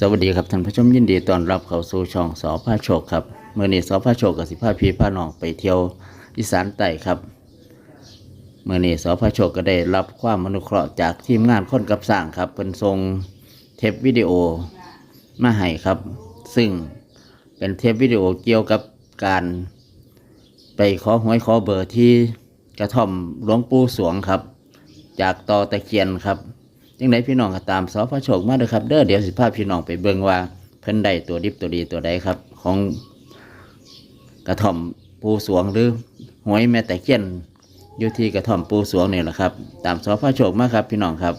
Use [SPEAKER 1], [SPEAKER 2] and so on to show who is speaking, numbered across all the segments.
[SPEAKER 1] สวัสดีครับท่านผู้ชมยินดีต้อนรับเข้าสู่ช่องสอพาโชคครับเมื่อนี้สอพาโชคกับสิพาพี่พาน้องไปเที่ยวอีสานใต้ครับเมื่อนี้สอพาโชคก็ได้รับความอนุเคราะห์จากทีมงานค้นกับสร้างครับเป็นทรงเทปวิดีโอมาให้ครับ ซึ่งเป็นเทปวิดีโอเกี่ยวกับการ ไปขอหวยขอเบอร์ที่กระท่อมหลวงปู่สวงครับ จากตอตะเคียนครับ ยังไงพี่น้องก็ตามสอพระโชคมาเด้อครับ เด้อเดี๋ยวสิพาพพี่น้องไปเบิ่งว่าเพิ่นได้ตัวดิบตัวดีตัวใดครับ ของกระท่อมปูสวงหรือหวยแม่แตะเคียนอยู่ที่กระท่อมปูสวงนี่แหละครับ ตามสอพระโชคมาครับ พี่น้องครับ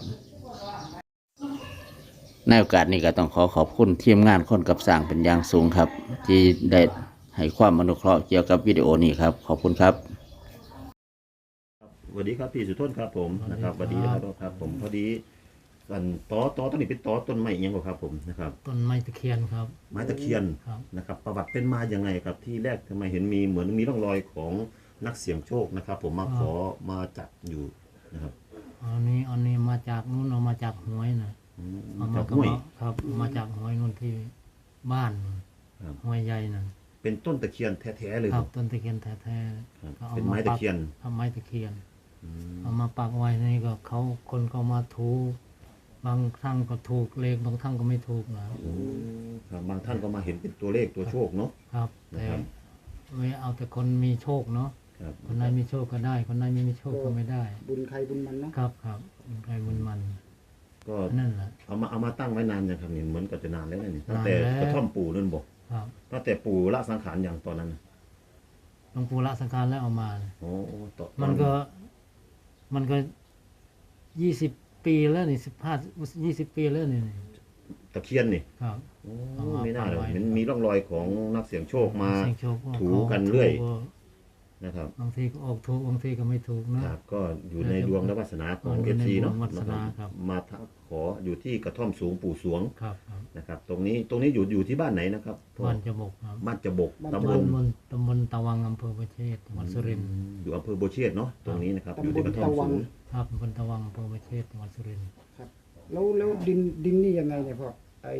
[SPEAKER 1] ในโอกาสนี้ก็ต้องขอขอบคุณทีมงานคนกับสร้างเป็นอย่างสูงครับ ที่ได้ให้ความอนุเคราะห์เกี่ยวกับวิดีโอนี้ครับ ขอบคุณครับ
[SPEAKER 2] สวัสดีครับพี่สุทนครับผมนะครับสวัสดีครับครับผมพอดี อันตอตอต้นนี้เป็นตอต้นไม้อิหยังบ่ครับผมนะครับ
[SPEAKER 3] ต้นไม้ตะเคียนครับ
[SPEAKER 2] ไม้ตะเคียน
[SPEAKER 3] ครับ
[SPEAKER 2] นะครับ ประวัติเป็นมายังไงครับที่แรกทำไมเห็นมีเหมือนมีร่องรอยของนักเสี่ยงโชคนะครับ ผมมาขอมาจับอยู่นะครับ
[SPEAKER 3] อันนี้อันนี้มาจากนู้นเอามาจากหวยนะ
[SPEAKER 2] อืม
[SPEAKER 3] เอา
[SPEAKER 2] จา
[SPEAKER 3] มา
[SPEAKER 2] บ
[SPEAKER 3] ก็
[SPEAKER 2] ห้วย
[SPEAKER 3] มาครับ มาจากหวยนู่นที่บ้าน
[SPEAKER 2] ครับ
[SPEAKER 3] หวยใหญ่นั่น
[SPEAKER 2] เป็นต้นตะเคียนแท้ๆเลย
[SPEAKER 3] ครับ
[SPEAKER 2] บ่
[SPEAKER 3] ต้นตะเคียนแท้
[SPEAKER 2] ครับ
[SPEAKER 3] ๆก็อา
[SPEAKER 2] เป็นไม้ตะเคียน
[SPEAKER 3] ปักเอาไม้ตะเคียน
[SPEAKER 2] อืม
[SPEAKER 3] เอามาปักไว้นี่ก็เขาคนก็มาถู บางครั้งก็ถูกเลขบางครั้งก็ไม่ถูกนะ
[SPEAKER 2] โอ้ครับบางท่านก็มาเห็นเป็นตัวเลขตัวโชคเนาะ
[SPEAKER 3] ครับแต่
[SPEAKER 2] นะครับ
[SPEAKER 3] ไม่เอาแต่คนมีโชคเนาะ
[SPEAKER 2] ครับ
[SPEAKER 3] คนไหนมีโชคก็ได้ คนไหนไม่มีโชคก็ไม่ได้
[SPEAKER 4] บุญใครบุญมันเนาะ
[SPEAKER 3] ครับครับใครบุญมัน
[SPEAKER 2] ก็
[SPEAKER 3] นั่นแหละ
[SPEAKER 2] เอามาเอามาตั้งไว้นานยังครับนี่เหมือนกับจะนานแล้วนะนี่ตั้งแต่
[SPEAKER 3] นานแล้ว
[SPEAKER 2] กระท่อมปู่นั่นบอก
[SPEAKER 3] ครับ
[SPEAKER 2] ตั้งแต่ปู่ละสังขารอย่างตอนนั้นน่ะ
[SPEAKER 3] หลวงปู่ละสังขารแล้วเอามา
[SPEAKER 2] โอ้ต่อ
[SPEAKER 3] มันก็ มันก็ยี่สิบ ปีแล้วนี่สิบห้ายี่สิบปีแล้วนี่
[SPEAKER 2] ตะเคียนนี่
[SPEAKER 3] ครับ
[SPEAKER 2] โอ้
[SPEAKER 3] เอามา
[SPEAKER 2] ไม่น่าเลย
[SPEAKER 3] ปักไว้
[SPEAKER 2] มันมีร่องรอยของนักเสี่ยงโชคมา
[SPEAKER 3] เสี่ยงโชคว่า
[SPEAKER 2] ถู
[SPEAKER 3] ขา
[SPEAKER 2] กันเรื่อย
[SPEAKER 3] ถูก
[SPEAKER 2] นะครับ
[SPEAKER 3] บางทีก็ออกถูกบางทีก็ไม่ถูกนะ ครับ
[SPEAKER 2] ก็อยู่ในดวงและวาสนาของ
[SPEAKER 3] อยู่
[SPEAKER 2] เอ
[SPEAKER 3] ใน
[SPEAKER 2] ซีเนาะ
[SPEAKER 3] ดวงวาสนาครับ
[SPEAKER 2] มาทักขออยู่ที่กระท่อมสูงปู่สวง
[SPEAKER 3] ครับครับ
[SPEAKER 2] นะครับ ตรงนี้ตรงนี้อยู่อยู่ที่บ้านไหนนะครับพ่อ
[SPEAKER 3] บ้านจบกครับ
[SPEAKER 2] บ้านจะบกตำบ
[SPEAKER 3] บ้าน
[SPEAKER 2] ล
[SPEAKER 3] บนตำบลตะวังอำเภอประเชษจังหวัดสุรินทร์
[SPEAKER 2] อยู่อำเภอโบวเชษเนาะตรงนี้นะครับอยู่
[SPEAKER 4] ตำบ
[SPEAKER 2] ที่
[SPEAKER 4] ล
[SPEAKER 2] กระท่อม
[SPEAKER 4] ตะวั
[SPEAKER 2] สู
[SPEAKER 4] ง
[SPEAKER 2] ง
[SPEAKER 3] ครับตำบลตะวังอำเภอประเชษจังหวัดสุรินทร์
[SPEAKER 4] ครับแล้วแล้วดินดินนี่ยังไงเนี่ยพ่อไอ้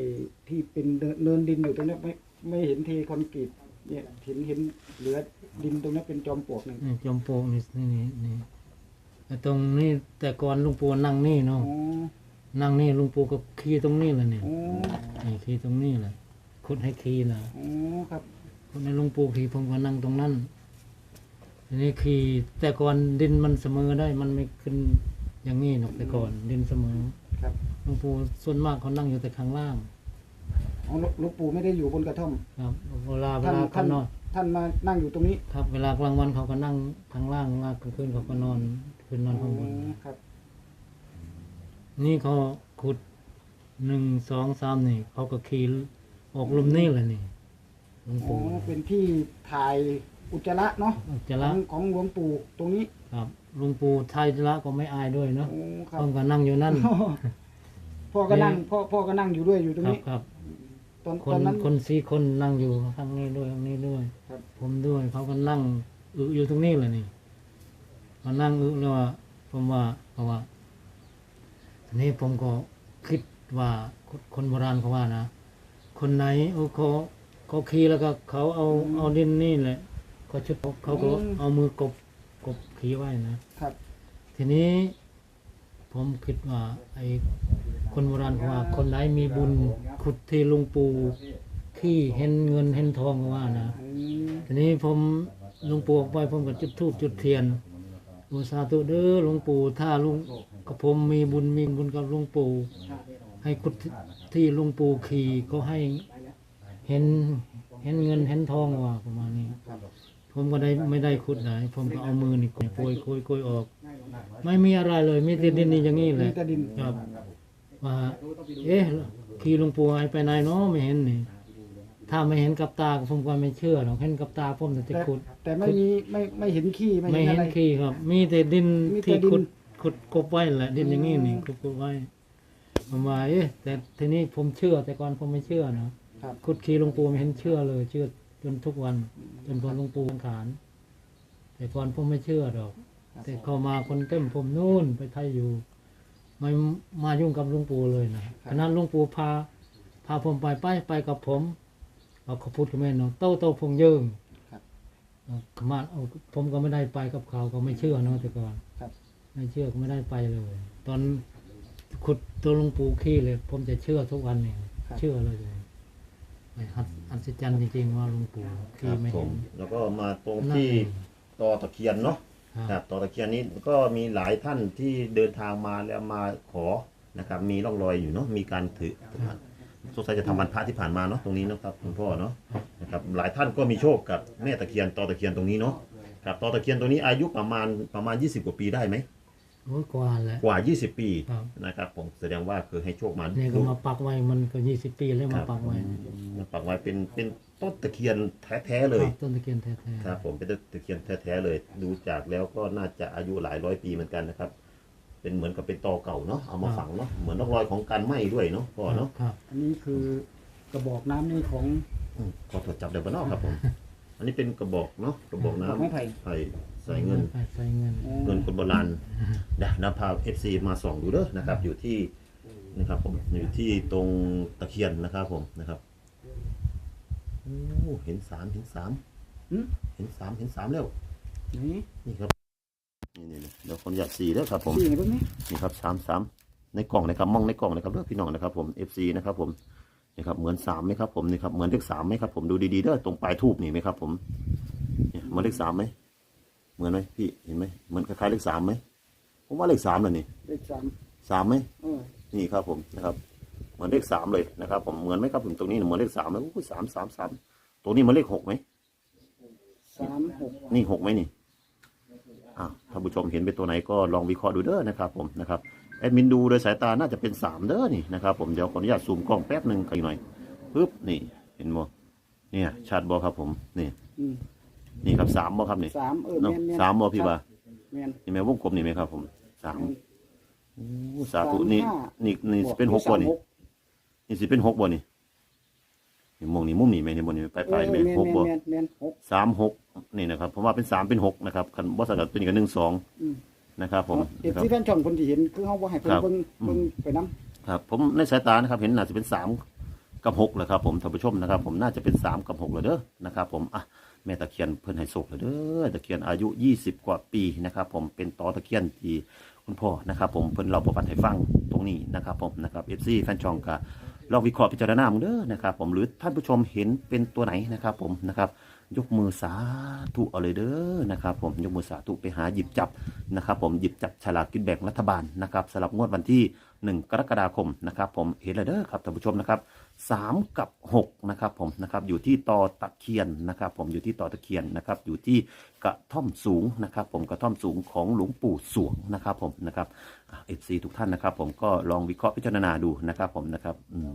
[SPEAKER 4] ที่เป็นเนินเนินดินอยู่ตรงเนี้ยไม่ไม่เห็นเทคอนกรีตเนี่ยเห็นเห็นเหลือดินตรงนี้เป็นจอมปลวกหนึ่ง
[SPEAKER 3] นี่จอมโปงนี่นี่นี่นี่ไอ้ตรงนี้แต่ก่อนลุงปู่นั่งนี่
[SPEAKER 4] อ๋
[SPEAKER 3] เนาะ
[SPEAKER 4] อ
[SPEAKER 3] นั่งนี่ลุงปู่ก็ขี่ตรงนี้เลยเนี่ย
[SPEAKER 4] อ๋อ
[SPEAKER 3] นี่ขี่ตรงนี้แหละขุดให้ขี่นะ
[SPEAKER 4] อ๋อครับ
[SPEAKER 3] ขุดให้หลุงปู่ขี่ผมก็นั่งตรงนั้น ทีนี้ขี่แต่ก่อนดินมันเสมอได้มันไม่ขึ้นอย่างนี้หรอกแต่ก่อนดินเสมอ
[SPEAKER 4] ครับ
[SPEAKER 3] หลุงปู่ส่วนมากเขานั่งอยู่แต่ข้างล่าง
[SPEAKER 4] อ๋อหลวหลวงปู่ไม่ได้อยู่บนกระท่อม
[SPEAKER 3] ครับเวลาเว
[SPEAKER 4] ท่าน
[SPEAKER 3] ลา
[SPEAKER 4] ท่า
[SPEAKER 3] เขา
[SPEAKER 4] น
[SPEAKER 3] นอน
[SPEAKER 4] ท่านมานั่งอยู่ตรงนี้
[SPEAKER 3] ครับเวลากลางวันเขาก็นั่งข้างล่างเวลากลางคืนเขาก็นอนคืนนอน
[SPEAKER 4] อ๋อ
[SPEAKER 3] ข้างบน
[SPEAKER 4] ครับ
[SPEAKER 3] นี่เขาขุดหนึ่งสองสามนี่เขาก็ขี่ออกลมนี่เลยนี่หลวง
[SPEAKER 4] อ๋อ
[SPEAKER 3] ปู่
[SPEAKER 4] เป็นที่ถ่าย อุจจาระเนาะ
[SPEAKER 3] อุจจา
[SPEAKER 4] ข
[SPEAKER 3] ระ
[SPEAKER 4] องของหลวงปู่ตรงนี้
[SPEAKER 3] ครับหลุงปู่ไทยละก็ไม่อายด้วยเนาะ
[SPEAKER 4] อ๋อครับ
[SPEAKER 3] เพิ่งก็นั่งอยู่นั่น
[SPEAKER 4] พ่อก็นั่งพ่อพ่อก็นั่งอยู่ด้วยอยู่ตรง
[SPEAKER 3] ครับ
[SPEAKER 4] นี้
[SPEAKER 3] ครับ
[SPEAKER 4] ตอน
[SPEAKER 3] ค
[SPEAKER 4] ตอนนนั้น
[SPEAKER 3] คนสี่คนนั่งอยู่ข้างนี้ด้วยข้างนี้ด้วย
[SPEAKER 4] ครับ
[SPEAKER 3] ผมด้วยเขาก็นั่งอึอยู่ตรงนี้เลยนี่เขานั่งอึแล้วว่าผมว่าเพราะว่าทีนี้ผมก็คิดว่าคนคนโบราณเขาว่านะ คนไหนเออเขาเขาขี่แล้วก็เขาเอาเอาดินนี่แหละ เขาชุดเขาก็เอามือกบกบขี่ไว้นะ
[SPEAKER 4] ครับ
[SPEAKER 3] ทีนี้ผมคิดว่าไอ้คนโบราณเขาว่า คนไหนมีบุญขุดที่หลุงปู่ขี้เห็นเงินเห็นทองเขาว่านะ
[SPEAKER 4] อืม
[SPEAKER 3] ทีนี้ผมหลุงปู่ออกไปผมก็จุดธูปจุดเทียนอุสาธุเด้อหลวงปู่ถ้าลุงกับผมมีบุญมีบุญกับหลวงปู่ให้ขุดที่หลวงปู่ขี่ก็ให้เห็นเห็นเงินเห็นทองว่าประมาณนี้ ผมก็ได้ไม่ได้ขุดไหน ผมก็เอามือนี่โกยโกยโกยโกยออก ไม่มีอะไรเลย มีแต่ดินนี่อย่างนี้แห
[SPEAKER 4] มี
[SPEAKER 3] ละ
[SPEAKER 4] แต่ดิน
[SPEAKER 3] ครับว่าเอ๊ะขี่หลวงปู่หายไปไหนเนาะไม่เห็นนี่ถ้าไม่เห็นกับตาผมก็ไม่เชื่อหรอกเห็นกับตาผมแต่จะ
[SPEAKER 4] แต่
[SPEAKER 3] ขุด
[SPEAKER 4] แต่ไม่มีไม่ไม่เห็นขี้ไม่
[SPEAKER 3] ไม่
[SPEAKER 4] เห็น
[SPEAKER 3] เห็
[SPEAKER 4] อะ
[SPEAKER 3] น
[SPEAKER 4] ไร
[SPEAKER 3] ขี้ครับ มีแต่ดิน
[SPEAKER 4] มีแต่
[SPEAKER 3] ที่
[SPEAKER 4] ดิน
[SPEAKER 3] ขุดขุดกบไว้แหละดินอย่างนี้นี่ขุดกบไว้ผมว่าเอ๊ะแต่ทีนี้ผมเชื่อแต่ก่อนผมไม่เชื่อนะครับขุดขี้หลวงปู่ไม่เห็นเชื่อเลยเชื่อ จนทุกวัน จนพอหลวงปู่สังขาน แต่ก่อนผมไม่เชื่อหรอก แต่เข้ามาคนเต็มผมนู่นไปไทยอยู่ไม่มายุ่งกับหลุงปู่เลยนะขณะหลุงปู่พาพพาผมไปไปไปกับผม เอาเขาพูดกับแม่เนาะโตโตพงเยิง
[SPEAKER 4] ครับ
[SPEAKER 3] เอาขมาเอาผมก็ไม่ได้ไปกับเขาก็ไม่เชื่อเนาะแต่ก่อน
[SPEAKER 4] ครับ
[SPEAKER 3] ไม่เชื่อก็ไม่ได้ไปเลย ตอนขุดตัวหลวงปู่ขี้เลย ผมจะเชื่อทุกวันเนี่ยเชื่อเลยเลยไม่หัศ อัศจรรย์จริงๆว่าหลวงปู่
[SPEAKER 2] ค
[SPEAKER 3] ขี้
[SPEAKER 2] รับ
[SPEAKER 3] ไม่
[SPEAKER 2] ผ
[SPEAKER 3] เห็
[SPEAKER 2] ม
[SPEAKER 3] น
[SPEAKER 2] แล้วก็มาตรง
[SPEAKER 3] นั่น
[SPEAKER 2] ที่
[SPEAKER 3] เอง
[SPEAKER 2] ตอตะเคียนเนาะ
[SPEAKER 3] ครับ
[SPEAKER 2] ครับตอตะเคียนนี้ก็มีหลายท่านที่เดินทางมาแล้วมาขอนะครับ มีร่องรอยอยู่เนาะมีการถือสงสัยจะทำวันพระที่ผ่านมาเนาะตรงนี้เนาะครับคุณพ่อเนาะนะครับหลายท่านก็มีโชคกับแม่ตะเคียนตอตะเคียนตรงนี้เนาะครับตอตะเคียนตรงนี้อายุประมาณประมาณ 20 กว่าปีได้ไหม
[SPEAKER 3] โอ้ยกว่าแล้ว
[SPEAKER 2] กว่า 20 ปี
[SPEAKER 3] ครับ
[SPEAKER 2] นะครับผมแสดงว่าคือให้โชคมา
[SPEAKER 3] เนี่ยก็มาปักไว้มันก็ยี่สิบปีแล้ว
[SPEAKER 2] ค
[SPEAKER 3] มา
[SPEAKER 2] รับ
[SPEAKER 3] ปักไว้
[SPEAKER 2] มาปักไว้เป็นเป็นต้นตะเคียนแท้ๆเลย
[SPEAKER 3] ครับต้นตะเคียนแท้ๆ
[SPEAKER 2] ครับผมเป็นต้นตะเคียนแท้ๆเลย ดูจากแล้วก็น่าจะอายุหลายร้อยปีเหมือนกันนะครับ เป็นเหมือนกับเป็นตอเก่าเนาะเอามาฝังเนาะเหมือนร่องรอยของการไหม้ด้วยเนาะพ่อเนาะ
[SPEAKER 3] ครับ
[SPEAKER 4] อันนี้คือกระบอกน้ำนี่ของ
[SPEAKER 2] อืมขอตรวจจับเดี๋ยวบ้านนอกครับผม อันนี้เป็นกระบอกเนาะกระบอก
[SPEAKER 4] ดอก
[SPEAKER 2] น้ำ
[SPEAKER 4] ไม้ไผ่
[SPEAKER 2] ไผ่ใส่เงิน
[SPEAKER 3] ใส่เงิน
[SPEAKER 4] อ๋อ
[SPEAKER 2] เงินคนโบราณเดี๋ยวนะพาเอฟซีมาส่องดูเด้อนะครับ อยู่ที่นะครับผมอยู่ที่ตรงตะเคียนนะครับผมนะครับโอ้เห็นสามเห็นสาม
[SPEAKER 4] หึ
[SPEAKER 2] เห็นสามเห็นสามแล้ว
[SPEAKER 4] นี่
[SPEAKER 2] นี่ครับนี่นี่นี่เดี๋ยวคนอยากสี่เด้อครับผม
[SPEAKER 4] สี่เห็นไหม
[SPEAKER 2] นี่ครับสามสามในกล่องนะครับมองในกล่องนะครับเด้อพี่น้องนะครับผม FC นะครับผม นี่ครับเหมือนสามไหมครับผมนี่ครับเหมือนเลขสามไหมครับผมดูดีๆเด้อตรงปลายทูบนี่ไหมครับ ผมเนี่ยเหมือนเลขสามไหมเหมือนไหมพี่เห็นไหมเหมือนคล้ายๆเลขสามไหมผมว่าเลขสามเลยนี่
[SPEAKER 4] เลขสาม
[SPEAKER 2] สามไหม
[SPEAKER 4] เออ
[SPEAKER 2] นี่ครับผมนะครับ เหมือนเลขสามเลยนะครับ ผมเหมือนไหมครับผมตรงนี้เหมือนเลขสามเลยอู้สามสามสามตรงนี้เหมันเลขหกไหม
[SPEAKER 4] สามหก
[SPEAKER 2] นี่หกไหมนี่อะท่านผู้ชมเห็นเป็นตัวไหนก็ลองวิเคราะห์ดูเด้อนะครับ ผมนะครับ แอดมินดูโดยสายตาน่าจะเป็นสามเด้อนี่นะครับผมเดี๋ยวขออนุญาตซูมกล้องแป๊บหนึ่งอีกหน่อยปึ๊บนี่เห็นบ่เนี่ยชัดบ่ครับผมนี่
[SPEAKER 4] อืม
[SPEAKER 2] นี่ครับสามบ่ครับนี่
[SPEAKER 4] สามเออ
[SPEAKER 2] เนาะ
[SPEAKER 4] แม่นแม่น
[SPEAKER 2] สามบ่พี่บ่า
[SPEAKER 4] แม่น
[SPEAKER 2] นี่แม่วงกลมนี่ไหมครับ ผมสาม
[SPEAKER 4] แม่น
[SPEAKER 2] โอ้สาธุ
[SPEAKER 4] สาม
[SPEAKER 2] นี่
[SPEAKER 4] ห้า
[SPEAKER 2] นี่นี่สิเป็นหกบ่นี่นี่สิเป็นหกบ่นี่นี่มองนี่มุมนี่ไหมนี่บ่นี่ปลายปลายๆไหม
[SPEAKER 4] เออแม่น
[SPEAKER 2] หกบ่
[SPEAKER 4] แม่นแม่นหก
[SPEAKER 2] สามหกนี่นะครับเพราะว่าเป็นสามเป็นหกนะครับคันบ่สังกัดเป็นกับหนึ่งสอง
[SPEAKER 4] อืม
[SPEAKER 2] นะครับผม
[SPEAKER 4] เอฟ
[SPEAKER 2] นะครับ
[SPEAKER 4] ซีแฟนช่องคนที่เห็นคือเฮาบ่ให้เพิ่น
[SPEAKER 2] ครับ
[SPEAKER 4] เบิ่งเบิ่ง
[SPEAKER 2] อืม
[SPEAKER 4] ไปนํ
[SPEAKER 2] ครับผมในสายตานะครับเห็นน่าจะเป็นสามกับหกเลยครับผมท่านผู้ชมนะครับผมน่าจะเป็นสามกับหกเลยเด้อนะครับผมอะแม่ตะเคียนเพิ่นให้โศกเลยเด้อตะเคียนอายุ20กว่าปีนะครับผมเป็นตอตะเคียนที่คุณพ่อนะครับผมเพิ่นเล่าประวัติให้ฟังตรงนี้นะครับผมนะครับเอฟซีแฟนช่องก็ลองวิเคราะห์พิจารณามึงเด้อนะครับผมหรือท่านผู้ชมเห็นเป็นตัวไหนนะครับผมนะครับ ยกมือสาธุเอาเลยเด้อนะครับผมยกมือสาธุไปหาหยิบจับนะครับผมหยิบจับฉลากกินแบ่งรัฐบาลนะครับสำหรับงวดวันที่ 1 กรกฎาคมนะครับผมเห็นเลยเด้อครับท่านผู้ชมนะครับ3 กับ 6 นะครับผมนะครับอยู่ที่ตอตะเคียนนะครับผมอยู่ที่ตอตะเคียนนะครับอยู่ที่กระท่อมสูงนะครับผมกระท่อมสูงของหลวงปู่สวงนะครับผมนะครับเอฟซีทุกท่านนะครับผมก็ลองวิเคราะห์พิจารณาดูนะครับผมนะครับอืม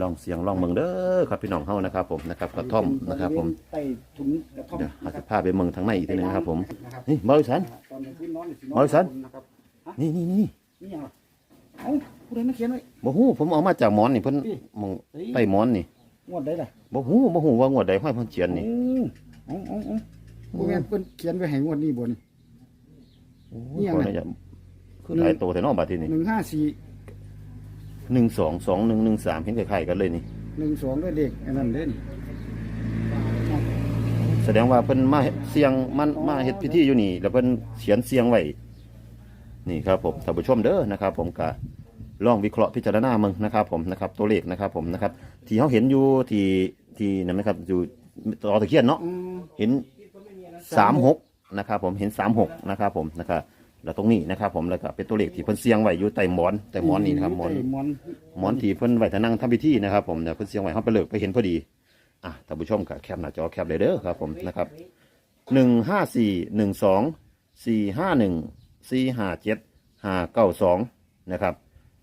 [SPEAKER 2] ลองเสียงลองเมืองเด้อครับพี่น้องเฮานะครับผมนะครับกระท่อมนะครับผม
[SPEAKER 4] ใต้ถุนกระท่อม
[SPEAKER 2] เดี๋ยว
[SPEAKER 4] นะ
[SPEAKER 2] อาจ
[SPEAKER 4] ครั
[SPEAKER 2] จะ
[SPEAKER 4] บ
[SPEAKER 2] พาไปเมืองทางในอีกทีหนึงนะครับผม
[SPEAKER 4] นะครับ
[SPEAKER 2] นี่บริษัท
[SPEAKER 4] ตอนกลางคืนนอนสิน
[SPEAKER 2] บริษัท
[SPEAKER 4] นะครับ
[SPEAKER 2] นี่นี่นี่
[SPEAKER 4] นี่หยังล่ะเอ้าผู้ใดมาเขียนไว้
[SPEAKER 2] บ่ฮู้ผมเอามาจากหมอนนี่เพิ่น
[SPEAKER 4] นี่
[SPEAKER 2] หมองใต้หมอนนี่
[SPEAKER 4] งวดใดล่ะ
[SPEAKER 2] บ่ฮู้บ่ฮู้ว่างวดใดห้อยเพิ่นเขียนนี่
[SPEAKER 4] โอ้เอ้าเอ้าเอ้าผู้แม่นเพิ่นเขียนไว้ให้งวดนี้บ่นี่
[SPEAKER 2] โอ้
[SPEAKER 4] นี่
[SPEAKER 2] ย
[SPEAKER 4] ยัง
[SPEAKER 2] ขอ
[SPEAKER 4] ไง
[SPEAKER 2] อนุญาตคือหลายตัวแต่เนอกบัดทีนี่
[SPEAKER 4] หนึ่ง ห้าสี่
[SPEAKER 2] หนึ่งสองสองหนึ่งหนึ่งสามเห็นคล้ายๆกันเลยนี่
[SPEAKER 4] หนึ่งสองด้วยเลขอันนั้นเด่น
[SPEAKER 2] แสดงว่าเพิ่นมาเฮ็ดเสียงมันมาเฮ็ดพิธีอยู่นี่ แล้วเพิ่นเขียนเสียงไว้นี่ครับผมท่านผู้ชมเด้อนะครับ ผมก็ลองวิเคราะห์พิจารณามึงนะครับ ผมนะครับ ตัวเลขนะครับ ผมนะครับ ที่เขาเห็นอยู่ที่ที่นั่นนะครับอยู่ต่อตะเคียนเนาะ
[SPEAKER 4] อืม
[SPEAKER 2] เห็นสามหกนะครับ ผมเห็นสามหกนะครับ ผมนะครับ แล้วตรงนี้นะครับ ผมแล้วก็เป็นตัวเลขที่เพิ่นเสียงไว้อยู่ใต้หมอนใต้หมอนนี่นะครับหมอน
[SPEAKER 4] ใต้หมอน
[SPEAKER 2] หมอนที่เพิ่นไว้ทานั่งทำพิธีนะครับ ผมเนี่ยเพิ่นเสียงไว้เฮาไปเลิกไปเห็นพอดีอะท่านผู้ชมก็แคปหน้าจอแคปเลยเด้อครับ ผมนะครับหนึ่งห้าสี่หนึ่งสองสี่ห้าหนึ่งสี่ห้าเจ็ดห้าเก้าสองนะครับ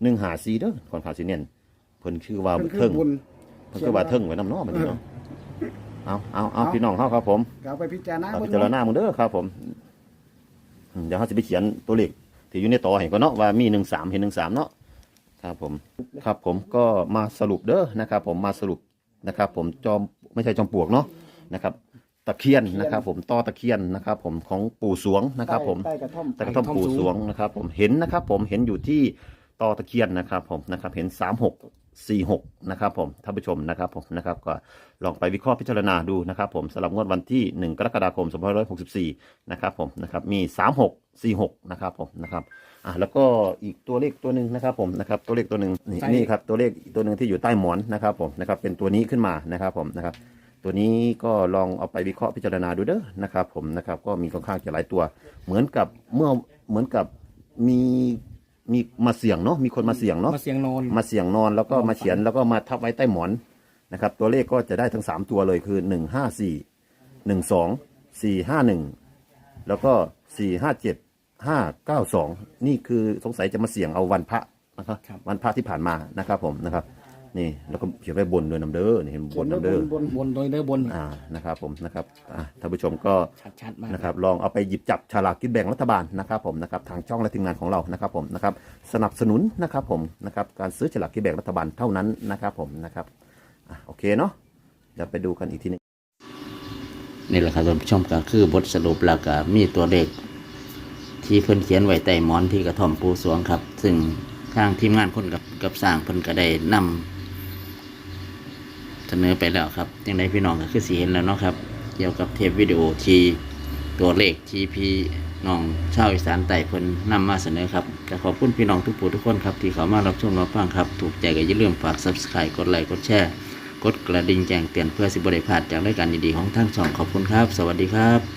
[SPEAKER 2] หนึ่งหาสี่เด้อคนขาสีเนียนเพิ่นชื่อว่า
[SPEAKER 4] เพิ่นคื
[SPEAKER 2] เทิ
[SPEAKER 4] องบุญ
[SPEAKER 2] เพิ่นคือว่าเทิงไว้น้ำน้อมันนี่เนาะเอาเอาเอาพี่น้องเฮาครับผม
[SPEAKER 4] ก็เอาไปพิจารณา
[SPEAKER 2] เอา
[SPEAKER 4] เบิ่
[SPEAKER 2] พิ
[SPEAKER 4] ง
[SPEAKER 2] จารณามึงเด้อครับผม อืมเดี๋ยวเขาจะไปเขียนตัวเลขที่อยู่ในต่อให้ก็เนาะว่ามีหนึ่งสามเห็นหนึ่งสามเนาะครับผมครับผมก็มาสรุปเด้อนะครับ ผมมาสรุปนะครับ ผมจอมไม่ใช่จอมปลวกเนาะนะครับ ตะเคียนนะครับ ผมต่อตะเคียนนะครับ ผมของปู่สวงนะครับ ผม
[SPEAKER 4] ใต้กระท่อม
[SPEAKER 2] แต่กระท่อมปู่สวงนะครับ ผมเห็นนะครับ ผมเห็นอยู่ที่ต่อตะเคียนนะครับ ผมนะครับ เห็นสามหก 46นะครับผมท่านผู้ชมนะครับผมนะครับก็ลองไปวิเคราะห์พิจารณาดูนะครับผมสำหรับงวดวันที่ 1 กรกฎาคม2564นะครับผมนะครับมี 36 46นะครับผมนะครับอะแล้วก็อีกตัวเลขตัวหนึ่งนะครับผมนะครับตัวเลขตัวหนึ่งนี่นี่ครับตัวเลขอีกตัวหนึ่งที่อยู่ใต้หมอนนะครับผมนะครับเป็นตัวนี้ขึ้นมานะครับผมนะครับตัวนี้ก็ลองเอาไปวิเคราะห์พิจารณาดูเด้อนะครับผมนะครับก็มีค่อนข้างจะหลายตัว เหมือนกับเมื่อเหมือนกับมี มีมาเสี่ยงเนาะมีคนมาเสี่ยงเนาะ
[SPEAKER 5] มาเสียงนอน
[SPEAKER 2] มาเสี่ยงนอนแล้วก็มาเขียนแล้วก็มาทับไว้ใต้หมอนนะครับ ตัวเลขก็จะได้ทั้งสามตัวเลยคือหนึ่งห้าสี่หนึ่งสองสี่ห้าหนึ่งแล้วก็สี่ห้าเจ็ดห้าเก้าสองนี่คือสงสัยจะมาเสี่ยงเอาวันพระนะครับ
[SPEAKER 5] ครับ
[SPEAKER 2] วันพระที่ผ่านมานะครับผมนะครับ นี่แล้วก็เขียนไว้บนด้วยน้ำเด้อนี่เห็นบนน้ำเด้อ
[SPEAKER 4] บน
[SPEAKER 5] บนโดยเด้อบน
[SPEAKER 2] อ่า นะครับผมนะครับอ่าท่านผู้ชมก็
[SPEAKER 5] ชัดๆมาก
[SPEAKER 2] นะครับลองเอาไปหยิบจับฉลากกินแบ่งรัฐบาลนะครับผมนะครับทางช่องและทีมงานของเรานะครับผมนะครับสนับสนุนนะครับผมนะครับการซื้อฉลากกินแบ่งรัฐบาลเท่านั้นนะครับผมนะครับอะโอเคเนาะเดี๋ยวไปดูกันอีกทีหนึง
[SPEAKER 1] นี่แหละครับท่านผู้ชมก็คือบทสรุปแล้วก็มีตัวเลขที่เพิ่นเขียนไว้ใต้หมอนที่กระท่อมปูสวงครับ ซึ่งทางทีมงานคนกับกับสร้างเพิ่นก็ได้นำเสนอไปแล้วครับยังไงพี่น้องก็คือสีเห็นแล้วเนาะครับ เกี่ยวกับเทปวิดีโอทีตัวเลขทีพีน้องชาวอีสานไต่เพิ่นนำมาเสนอครับแต่ขอบคุณพี่น้องทุกผู้ทุกคนครับ ที่เข้ามารับชมรับฟังครับ ถูกใจก็อย่าลืมฝาก subscribe กดไลค์กดแชร์ กดกระดิ่งแจ้งเตือนเพื่อสิบริพลาดจากรายการดีๆของทางช่องขอบคุณครับ สวัสดีครับ